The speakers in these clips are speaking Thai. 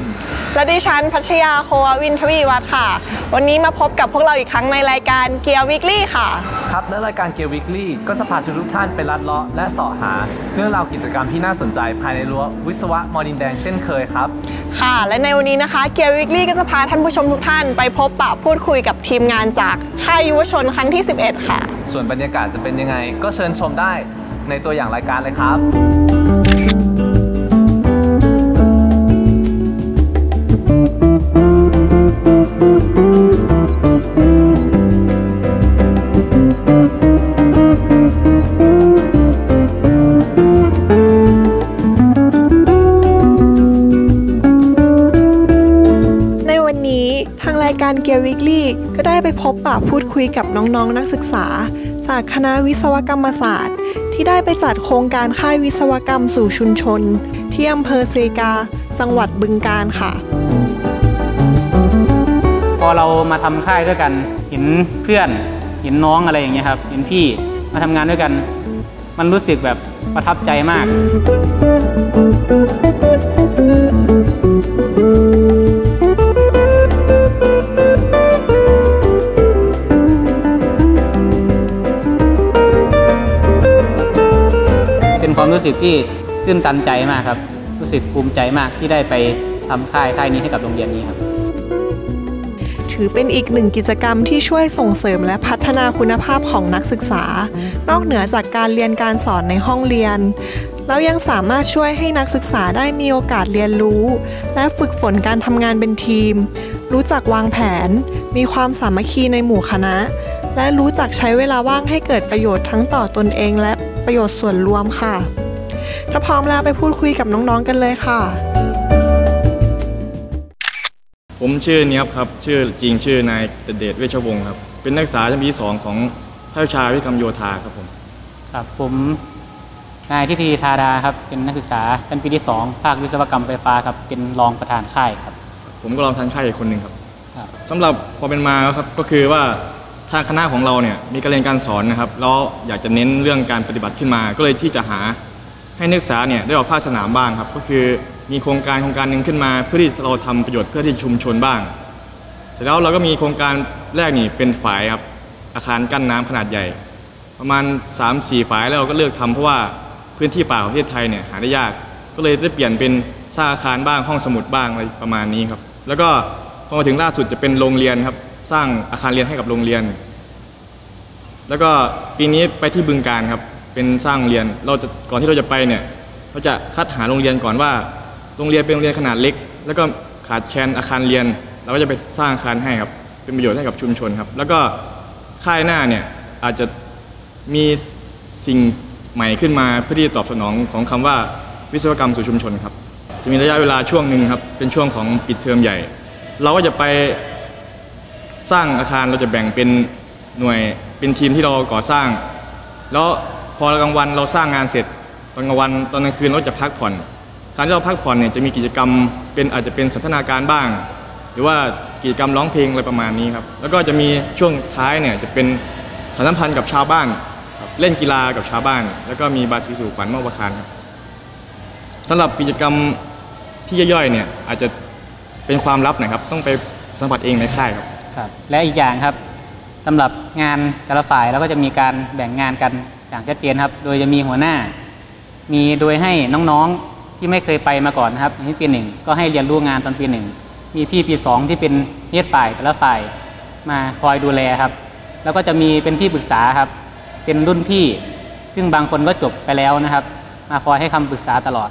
ริไพรสกุลและดิฉันพัชยาโคววินทวีวัฒน์ค่ะ วันนี้มาพบกับพวกเราอีกครั้งในรายการเกียร์วิกลี่ค่ะ ครับและรายการเกียร์วิกฤตก็จะพาทุกๆท่านไปลัดเลาะและเสาะหา เรื่องราวกิจกรรมที่น่าสนใจภายในรั้ววิศวะมอดินแดงเช่นเคยครับ ค่ะ และในวันนี้นะคะเกียร์วิกลี่ก็จะพาท่านผู้ชมทุกท่านไปพบปะพูดคุยกับทีมงานจากค่ายยุวชนครั้งที่ 11 ค่ะ ส่วนบรรยากาศจะเป็นยังไง ก็เชิญชมได้ในตัวอย่างรายการเลยครับ กลี่ก็ได้ไปพบปะพูดคุยกับน้องๆนนักศึกษา จากคณะวิศวกรรมศาสตร์ ที่ได้ไปจัดโครงการค่ายวิศวกรรมสู่ชุมชน ที่อำเภอเซกา จังหวัดบึงกาฬค่ะ พอเรามาทำค่ายด้วยกันเห็นเพื่อนเห็นน้องอะไรอย่างเงี้ยครับเห็นพี่มาทำงานด้วยกัน มันรู้สึกแบบประทับใจมาก ความรู้สึกที่ตื้นตันใจมากครับ รู้สึกภูมิใจมากที่ได้ไปทำค่ายค่ายนี้ให้กับโรงเรียนนี้ครับ ถือเป็นอีกหนึ่งกิจกรรมที่ช่วยส่งเสริมและพัฒนาคุณภาพของนักศึกษา นอกเหนือจากการเรียนการสอนในห้องเรียนแล้วยังสามารถช่วยให้นักศึกษาได้มีโอกาสเรียนรู้ และฝึกฝนการทำงานเป็นทีม รู้จักวางแผน มีความสามัคคีในหมู่คณะ และรู้จักใช้เวลาว่างให้เกิดประโยชน์ทั้งต่อตนเองและ ประโยชน์ส่วนรวมค่ะ ถ้าพร้อมแล้วไปพูดคุยกับน้องๆกันเลยค่ะ ผมชื่อเนียบครับ ชื่อจริงชื่อนายเดชเวชวงศ์ครับ เป็นนักศึกษาชั้นปีที่สองของภาควิชาวิทยกรรมโยธาครับผม ครับผมนายทิติธาดาครับ เป็นนักศึกษาชั้นปีที่ 2 ภาควิศวกรรมไฟฟ้าครับ เป็นรองประธานค่ายครับ ผมก็ลองทางค่ายอีกคนหนึ่งครับ ครับ สำหรับพอเป็นมาครับก็คือว่า ทางคณะของเราเนี่ยมีการเรียนการสอนนะครับแล้วอยากจะเน้นเรื่องการปฏิบัติขึ้นมา ก็เลยที่จะหาให้นักศึกษาเนี่ยได้ออกภาคสนามบ้างครับก็คือมีโครงการโครงการหนึ่งขึ้นมา เพื่อที่เราทำประโยชน์เพื่อที่ชุมชนบ้าง เสร็จแล้วเราก็มีโครงการแรกนี่เป็นฝายครับอาคารกั้นน้ำขนาดใหญ่ ประมาณ 3-4 ฝายแล้วเราก็เลิกทำเพราะว่าพื้นที่ป่าของประเทศไทยเนี่ยหาได้ยาก ก็เลยได้เปลี่ยนเป็นสร้างอาคารบ้างห้องสมุดบ้างอะไรประมาณนี้ครับแล้วก็พอมาถึงล่าสุดจะเป็นโรงเรียนครับ สร้างอาคารเรียนให้กับโรงเรียน แล้วก็ปีนี้ไปที่บึงการครับ เป็นสร้างโรงเรียนเราจะก่อนที่เราจะไปเนี่ยเราจะคัดหาโรงเรียนก่อนว่า โรงเรียนเป็นโรงเรียนขนาดเล็ก แล้วก็ขาดแคลนอาคารเรียน เราก็จะไปสร้างอาคารให้ครับเป็นประโยชน์ให้กับชุมชนครับ แล้วก็ค่ายหน้าเนี่ยอาจจะมีสิ่งใหม่ขึ้นมาเพื่อที่จะตอบสนองของคำว่าวิศวกรรมสู่ชุมชนครับ จะมีระยะเวลาช่วงหนึ่งครับเป็นช่วงของปิดเทอมใหญ่ เราก็จะไป สร้างอาคารเราจะแบ่งเป็นหน่วยเป็นทีมที่เราก่อสร้าง แล้วพอกลางวันเราสร้างงานเสร็จตอนกลางวันตอนกลางคืนเราจะพักผ่อนการที่เราพักผ่อนเนี่ยจะมีกิจกรรมเป็นอาจจะเป็นสันทนาการบ้าง หรือว่ากิจกรรมร้องเพลงอะไรประมาณนี้ครับแล้วก็จะมีช่วงท้ายเนี่ยจะเป็นสารสัมพันธ์กับชาวบ้านเล่นกีฬากับชาวบ้าน แล้วก็มีบาสีสู่ขวัญมอบประคานครับสำหรับกิจกรรมที่ย่อยๆเนี่ยอาจจะเป็นความลับนะครับ ต้องไปสัมผัสเองในค่ายครับ ครับและอีกอย่างครับสำหรับงานแต่ละฝ่ายเราก็จะมีการแบ่งงานกันอย่างชัดเจนครับ โดยจะมีหัวหน้า มีโดยให้น้องๆที่ไม่เคยไปมาก่อนนะครับอย่างที่ปีหนึ่งก็ให้เรียนรู้งานตอนปีหนึ่งมีพี่ปีสองที่เป็นเฮดฝ่ายแต่ละฝ่ายมาคอยดูแลครับ แล้วก็จะมีเป็นที่ปรึกษาครับ เป็นรุ่นพี่ ซึ่งบางคนก็จบไปแล้วนะครับ มาคอยให้คำปรึกษาตลอด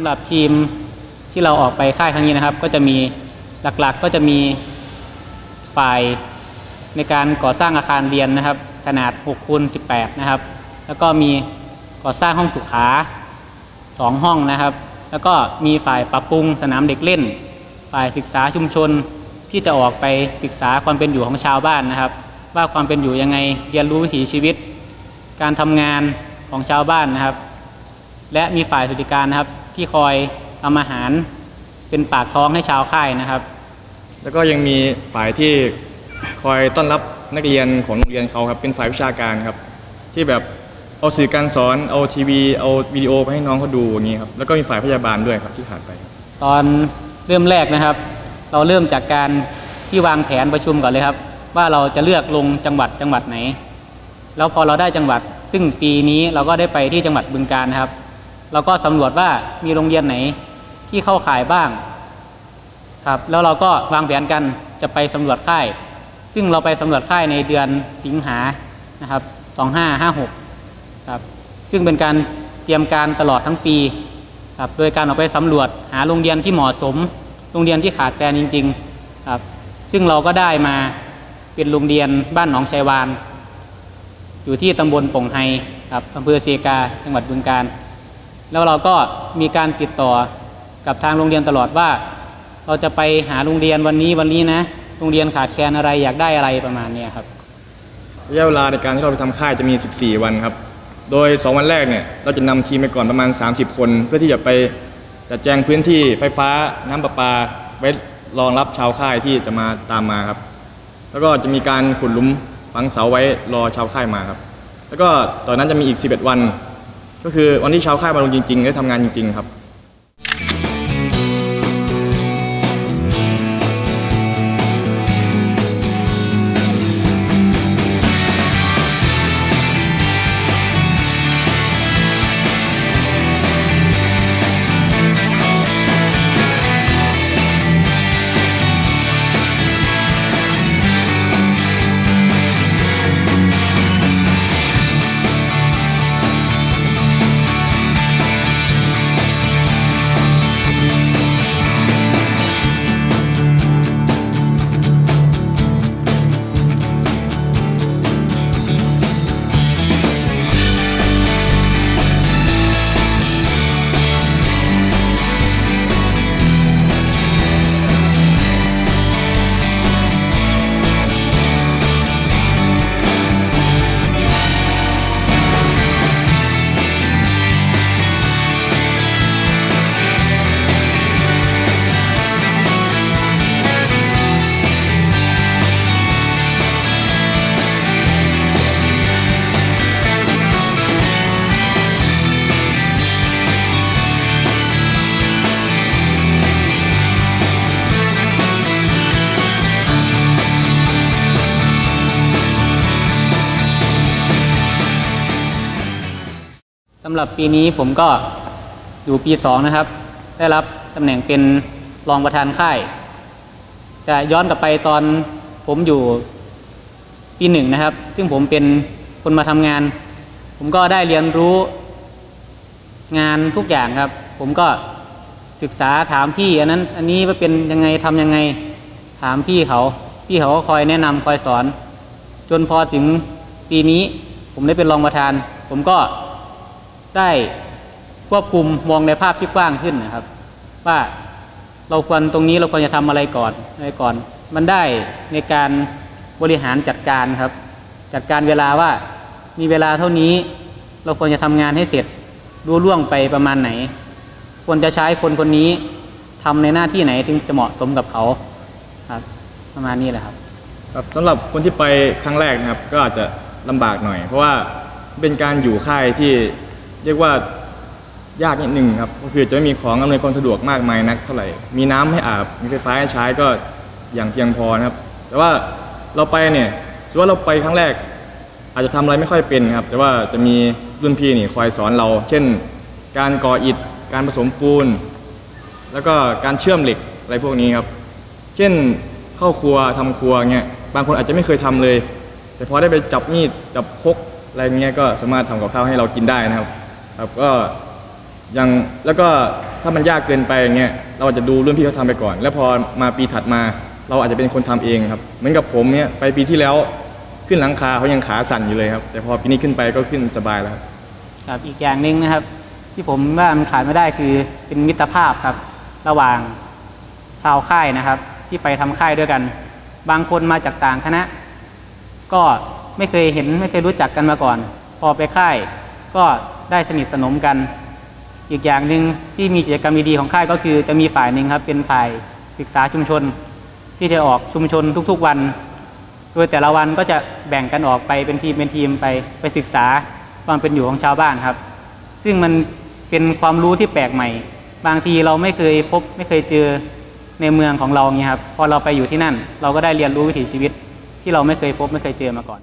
ำหรับทีมที่เราออกไปค่ายครั้งนี้นะครับ ก็จะมีหลักๆก็จะมีฝ่ายในการก่อสร้างอาคารเรียนนะครับ ขนาด6คูณ18 นะครับ แล้วก็มีก่อสร้างห้องสุขาสองห้องนะครับ แล้วก็มีฝ่ายปรับปรุงสนามเด็กเล่น ฝ่ายศึกษาชุมชนที่จะออกไปศึกษาความเป็นอยู่ของชาวบ้านนะครับ ว่าความเป็นอยู่ยังไงเรียนรู้วิถีชีวิต การทำงานของชาวบ้านนะครับ และมีฝ่ายสวัสดิการนะครับ ที่คอยทำอาหารเป็นปากท้องให้ชาวค่ายนะครับ แล้วก็ยังมีฝ่ายที่คอยต้อนรับนักเรียนของโรงเรียนเขาครับเป็นฝ่ายวิชาการครับ ที่แบบเอาสื่อการสอนเอาทีวีเอาวิดีโอไปให้น้องเขาดูอย่างนี้ครับแล้วก็มีฝ่ายพยาบาลด้วยครับที่ขาดไป ตอนเริ่มแรกนะครับ เราเริ่มจากการที่วางแผนประชุมก่อนเลยครับ ว่าเราจะเลือกลงจังหวัดจังหวัดไหน แล้วพอเราได้จังหวัด ซึ่งปีนี้เราก็ได้ไปที่จังหวัดบึงกาฬนะครับ เราก็สำรวจว่ามีโรงเรียนไหนที่เข้าข่ายบ้างครับแล้วเราก็วางแผนกันจะไปสำรวจค่าย ซึ่งเราไปสำรวจค่ายในเดือนสิงหานะครับ2556ครับซึ่งเป็นการเตรียมการตลอดทั้งปีครับโดยการออกไปสำรวจหาโรงเรียนที่เหมาะสม โรงเรียนที่ขาดแคลนจริงๆครับซึ่งเราก็ได้มาเป็นโรงเรียนบ้านหนองชัยวาน อยู่ที่ตำบลป่งไฮครับอำเภอเซกาจังหวัดบึงกาฬ แล้วเราก็มีการติดต่อกับทางโรงเรียนตลอดว่า เราจะไปหาโรงเรียนวันนี้วันนี้นะโรงเรียนขาดแคลนอะไรอยากได้อะไรประมาณนี้ครับระยะเวลาในการที่เราไปทำค่ายจะมี 14 วันครับ โดย 2 วันแรกเนี่ยเราจะนำทีมไปก่อนประมาณ 30 คน เพื่อที่จะไปจัดแจงพื้นที่ไฟฟ้าน้ำประปาไว้รองรับชาวค่ายที่จะมาตามมาครับ แล้วก็จะมีการขุดหลุมฝังเสาไว้รอชาวค่ายมาครับ แล้วก็ตอนนั้นจะมีอีก 11 วัน ก็คือวันที่ชาวค่ายมาลงจริงๆได้ทำงานจริงๆครับำหรับปีนี้ผมก็อยู่ปีสองนะครับ ได้รับตำแหน่งเป็นรองประธานค่าย จะย้อนกลับไปตอนผมอยู่ปีหนึ่งนะครับ ซึ่งผมเป็นคนมาทำงาน ผมก็ได้เรียนรู้งานทุกอย่างครับ ผมก็ศึกษาถามพี่อันนั้นอันนี้ว่าเป็นยังไงทำยังไงถามพี่เขา พี่เขาก็คอยแนะนำคอยสอน จนพอถึงปีนี้ผมได้เป็นรองประธาน ผมก็ ได้ควบคุมมองในภาพที่กว้างขึ้นนะครับ ว่าเราควรตรงนี้เราควรจะทำอะไรก่อนอะไรก่อน มันได้ในการบริหารจัดการครับ จัดการเวลาว่ามีเวลาเท่านี้ เราควรจะทำงานให้เสร็จรู้ล่วงไปประมาณไหน ควรจะใช้คนคนนี้ทำในหน้าที่ไหนถึงจะเหมาะสมกับเขาครับประมาณนี้แหละครับครับสำหรับคนที่ไปครั้งแรกนะครับ ก็อาจจะลำบากหน่อย เพราะว่าเป็นการอยู่ค่ายที่ เรียกว่ายากนิดหนึ่งครับ ก็คือจะไม่มีของอำนวยความสะดวกมากมายนักเท่าไหร่ มีน้ำให้อาบ มีไฟฟ้าให้ใช้ก็อย่างเพียงพอนะครับ แต่ว่าเราไปเนี่ยสมมติว่าเราไปครั้งแรก อาจจะทำอะไรไม่ค่อยเป็นครับ แต่ว่าจะมีรุ่นพี่นี่คอยสอนเรา เช่น การก่ออิฐ การผสมปูน แล้วก็การเชื่อมเหล็กอะไรพวกนี้ครับ เช่นเข้าครัวทำครัวเงี้ย บางคนอาจจะไม่เคยทำเลย แต่พอได้ไปจับมีดจับคกอะไรเงี้ยก็สามารถทำกับข้าวให้เรากินได้นะครับ ครับก็ยังแล้วก็ถ้ามันยากเกินไปอย่างเงี้ยเราอาจจะดูรุ่นพี่เขาทำไปก่อน แล้วพอมาปีถัดมา เราอาจจะเป็นคนทำเองครับเหมือนกับผมเนี่ยไปปีที่แล้วขึ้นหลังคาเขายังขาสั่นอยู่เลยครับ แต่พอปีนี้ขึ้นไปก็ขึ้นสบายแล้วครับครับอีกอย่างหนึ่งนะครับ ที่ผมว่ามันขาดไม่ได้คือเป็นมิตรภาพครับ ระหว่างชาวค่ายนะครับ ที่ไปทำค่ายด้วยกัน บางคนมาจากต่างคณะ ก็ไม่เคยเห็นไม่เคยรู้จักกันมาก่อน พอไปค่าย ก็ ได้สนิทสนมกัน อีกอย่างหนึ่งที่มีกิจกรรมดีๆของค่ายก็คือจะมีฝ่ายหนึ่งครับเป็นฝ่ายศึกษาชุมชน ที่จะออกชุมชนทุกๆวัน โดยแต่ละวันก็จะแบ่งกันออกไปเป็นทีมเป็นทีมไปไปศึกษาความเป็นอยู่ของชาวบ้านครับ ซึ่งมันเป็นความรู้ที่แปลกใหม่ บางทีเราไม่เคยพบไม่เคยเจอในเมืองของเราเงี้ยครับพอเราไปอยู่ที่นั่น เราก็ได้เรียนรู้วิถีชีวิตที่เราไม่เคยพบไม่เคยเจอมาก่อน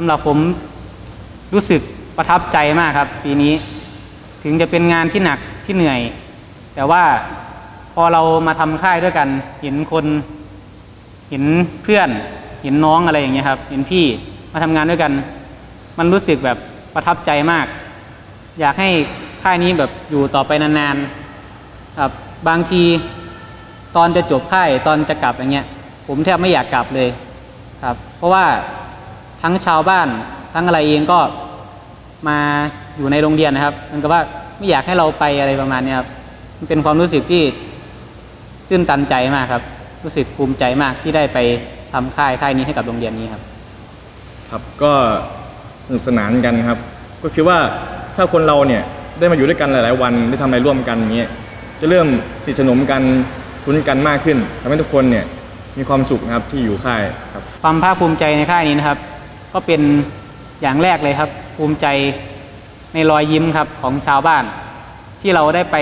สำหรับผมรู้สึกประทับใจมากครับ ปีนี้ ถึงจะเป็นงานที่หนักที่เหนื่อย แต่ว่าพอเรามาทำค่ายด้วยกัน เห็นคน เห็นเพื่อน เห็นน้องอะไรอย่างเงี้ยครับ เห็นพี่มาทำงานด้วยกัน มันรู้สึกแบบประทับใจมาก อยากให้ค่ายนี้แบบอยู่ต่อไปนานๆครับบางทีตอนจะจบค่ายตอนจะกลับอย่างเงี้ย ผมแทบไม่อยากกลับเลยครับ เพราะว่า ทั้งชาวบ้าน ทั้งอะไรเองก็มาอยู่ในโรงเรียนนะครับ มันก็ว่าไม่อยากให้เราไปอะไรประมาณเนี้ยครับมันเป็นความรู้สึกที่ตื้นตันใจมากครับ รู้สึกภูมิใจมากที่ได้ไปทำค่ายค่ายนี้ให้กับโรงเรียนนี้ครับ ครับก็สนุกสนานกันครับ ก็คือว่าถ้าคนเราเนี่ยได้มาอยู่ด้วยกันหลาย ๆ วันได้ทำอะไรร่วมกันอย่างเงี้ยจะเริ่มสนิทสนมกันคุ้นกันมากขึ้นทำให้ทุกคนเนี่ยมีความสุขนะครับที่อยู่ค่ายครับ ความภาคภูมิใจในค่ายนี้นะครับ ก็เป็นอย่างแรกเลยครับ ภูมิใจในรอยยิ้มครับของชาวบ้าน ที่เราได้ไป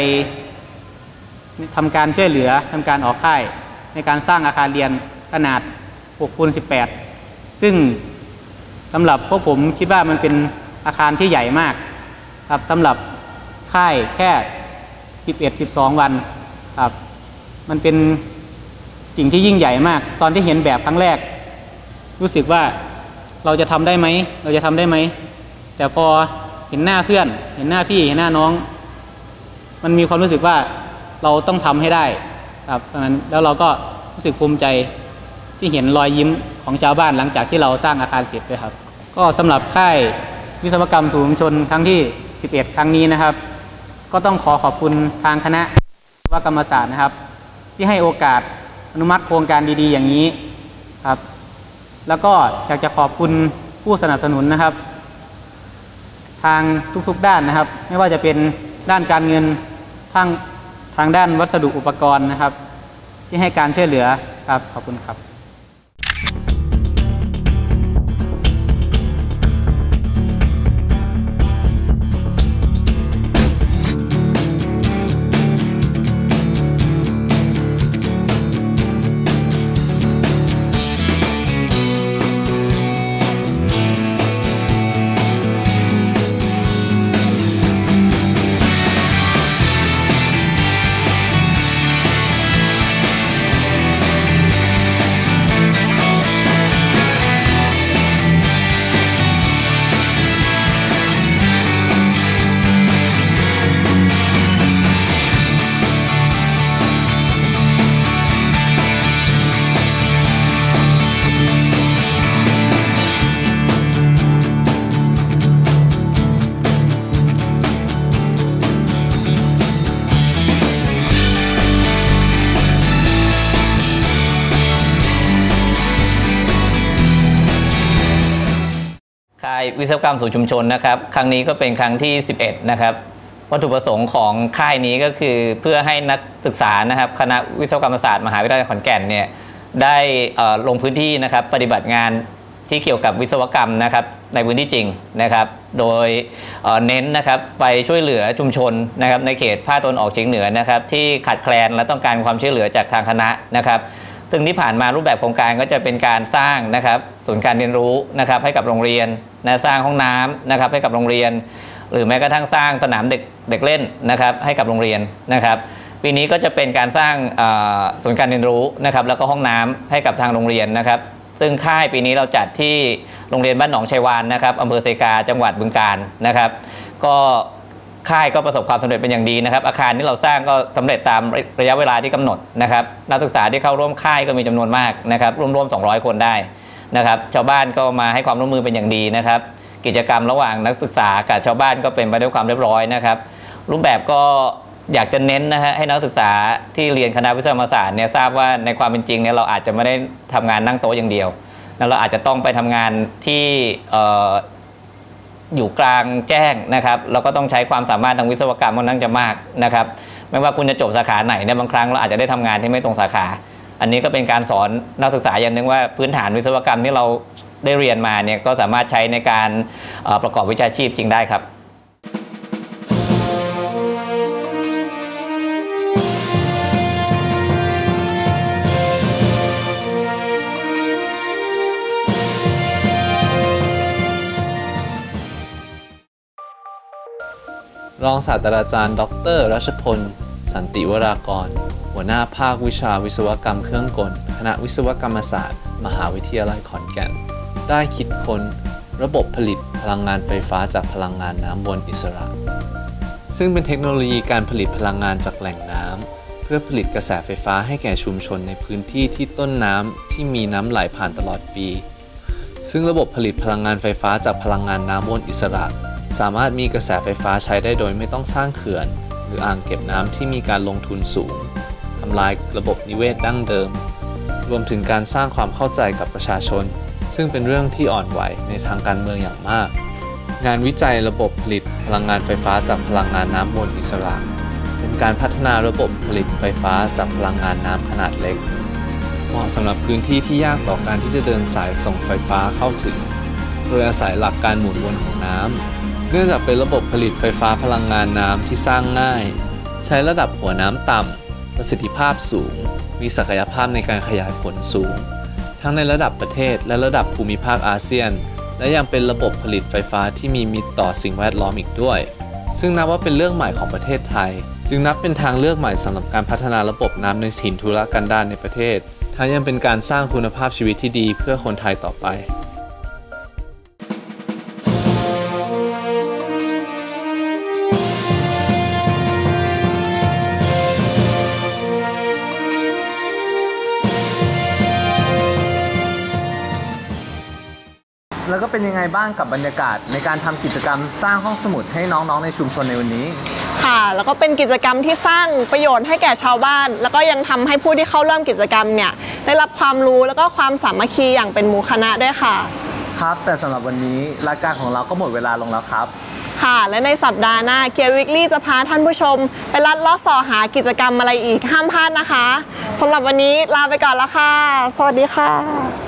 ทำการช่วยเหลือทำการออกค่าย ในการสร้างอาคารเรียนขนาด6คูณ18 ซึ่งสำหรับพวกผมคิดว่ามันเป็นอาคารที่ใหญ่มากครับสำหรับค่ายแค่ 11-12 วันครับมันเป็นสิ่งที่ยิ่งใหญ่มาก ตอนที่เห็นแบบครั้งแรก รู้สึกว่า เราจะทำได้ไหม เราจะทำได้ไหม แต่พอเห็นหน้าเพื่อน เห็นหน้าพี่ เห็นหน้าน้อง มันมีความรู้สึกว่าเราต้องทำให้ได้ครับเพราะนั้นแล้วเราก็รู้สึกภูมิใจที่เห็นรอยยิ้มของชาวบ้านหลังจากที่เราสร้างอาคารเสร็จด้วยครับ ก็สำหรับค่ายวิศวกรรมสู่ชุมชนครั้งที่ 11 ครั้งนี้นะครับ ก็ต้องขอขอบคุณทางคณะวิศวกรรมศาสตร์นะครับ ที่ให้โอกาสอนุมัติโครงการดีๆ อย่างนี้ครับ แล้วก็อยากจะขอบคุณผู้สนับสนุนนะครับ ทางทุกๆด้านนะครับ ไม่ว่าจะเป็นด้านการเงินทางทางด้านวัสดุอุปกรณ์นะครับ ที่ให้การช่วยเหลือครับขอบคุณครับ วิศวกรรมสู่ชุมชนนะครับ ครั้งนี้ก็เป็นครั้งที่ 11 นะครับ วัตถุประสงค์ของค่ายนี้ก็คือเพื่อให้นักศึกษานะครับ คณะวิศวกรรมศาสตร์มหาวิทยาลัยขอนแก่นเนี่ยได้ลงพื้นที่นะครับ ปฏิบัติงานที่เกี่ยวกับวิศวกรรมนะครับ ในพื้นที่จริงนะครับ โดยเเน้นนะครับไปช่วยเหลือชุมชนนะครับ ในเขตภาคตะวันออกเฉียงเหนือนะครับ ที่ขาดแคลนและต้องการความช่วยเหลือจากทางคณะนะครับ ซึ่งที่ผ่านมารูปแบบโครงการก็จะเป็นการสร้างนะครับศูนย์การเรียนรู้นะครับให้กับโรงเรียนนะสร้างห้องน้ำนะครับให้กับโรงเรียน หรือแม้กระทั่งสร้างสนามเด็กเด็กเล่นนะครับให้กับโรงเรียนนะครับปีนี้ก็จะเป็นการสร้างอ่อศูนย์การเรียนรู้นะครับแล้วก็ห้องน้ำให้กับทางโรงเรียนนะครับ ซึ่งค่ายปีนี้เราจัดที่โรงเรียนบ้านหนองชัยวานนะครับอำเภอเซกาจังหวัดบึงกาฬนะครับ ก็ ค่ายก็ประสบความสำเร็จเป็นอย่างดีนะครับ อาคารที่เราสร้างก็สำเร็จตามระยะเวลาที่กำหนดนะครับ นักศึกษาที่เข้าร่วมค่ายก็มีจำนวนมากนะครับรวมๆ 200 คนได้นะครับ ชาวบ้านก็มาให้ความร่วมมือเป็นอย่างดีนะครับ กิจกรรมระหว่างนักศึกษากับชาวบ้านก็เป็นไปด้วยความเรียบร้อยนะครับ รูปแบบก็อยากจะเน้นนะฮะให้นักศึกษาที่เรียนคณะวิศวกรรมศาสตร์เนี่ยทราบว่าในความเป็นจริงเนี่ยเราอาจจะไม่ได้ทำงานนั่งโต๊ะอย่างเดียวเราอาจจะต้องไปทำงานที่ อยู่กลางแจ้งนะครับเราก็ต้องใช้ความสามารถทางวิศวกรรมค่อนข้างจะมากนะครับไม่ว่าคุณจะจบสาขาไหนเนี่ยบางครั้งเราอาจจะได้ทำงานที่ไม่ตรงสาขา อันนี้ก็เป็นการสอนนักศึกษาอย่างหนึ่งว่าพื้นฐานวิศวกรรมที่เราได้เรียนมาเนี่ยก็สามารถใช้ในการประกอบวิชาชีพจริงได้ครับ รองศาสตราจารย์ ดรรัชพล สันติวรากร หัวหน้าภาควิชาวิศวกรรมเครื่องกล คณะวิศวกรรมศาสตร์ มหาวิทยาลัยขอนแก่น ได้คิดค้นระบบผลิตพลังงานไฟฟ้าจากพลังงานน้ำวนอิสระ ซึ่งเป็นเทคโนโลยีการผลิตพลังงานจากแหล่งน้ำ เพื่อผลิตกระแสไฟฟ้าให้แก่ชุมชนในพื้นที่ที่ต้นน้ำที่มีน้ำไหลผ่านตลอดปี ซึ่งระบบผลิตพลังงานไฟฟ้าจากพลังงานน้ำวนอิสระ สามารถมีกระแสไฟฟ้าใช้ได้โดยไม่ต้องสร้างเขื่อน หรืออ่างเก็บน้ำที่มีการลงทุนสูงทำลายระบบนิเวศดั้งเดิม รวมถึงการสร้างความเข้าใจกับประชาชน ซึ่งเป็นเรื่องที่อ่อนไหวในทางการเมืองอย่างมาก งานวิจัยระบบผลิตพลังงานไฟฟ้าจากพลังงานน้ำวนอิสระ เป็นการพัฒนาระบบผลิตไฟฟ้าจากพลังงานน้ำขนาดเล็ก เหมาะสำหรับพื้นที่ที่ยากต่อการที่จะเดินสายส่งไฟฟ้าเข้าถึง โดยอาศัยหลักการหมุนวนของน้ำ เนื่องจากเป็นระบบผลิตไฟฟ้าพลังงานน้ำที่สร้างง่าย ใช้ระดับหัวน้ำต่ำ ประสิทธิภาพสูง มีศักยภาพในการขยายผลสูง ทั้งในระดับประเทศและระดับภูมิภาคอาเซียน และยังเป็นระบบผลิตไฟฟ้าที่มีมิตรต่อสิ่งแวดล้อมอีกด้วย ซึ่งนับว่าเป็นเรื่องใหม่ของประเทศไทย จึงนับเป็นทางเลือกใหม่สำหรับการพัฒนาระบบน้ำในถิ่นทุรกันดารในประเทศทั้งยังเป็นการสร้างคุณภาพชีวิตที่ดีเพื่อคนไทยต่อไป เป็นยังไงบ้างกับบรรยากาศ ในการทำกิจกรรมสร้างห้องสมุดให้น้องๆ ในชุมชนในวันนี้ ค่ะ แล้วก็เป็นกิจกรรมที่สร้างประโยชน์ให้แก่ชาวบ้าน แล้วก็ยังทำให้ผู้ที่เข้าร่วมกิจกรรมเนี่ยได้รับความรู้แล้วก็ความสามัคคีอย่างเป็นหมู่คณะด้วยค่ะ ครับ แต่สำหรับวันนี้รายการของเราก็หมดเวลาลงแล้วครับ ค่ะ และในสัปดาห์หน้าเกียร์วิกลี่จะพาท่านผู้ชม ไปลัดเล้อสอหากิจกรรมอะไรอีกห้ามพลาดนะคะสำหรับวันนี้ลาไปก่อนแล้วค่ะ สวัสดีค่ะ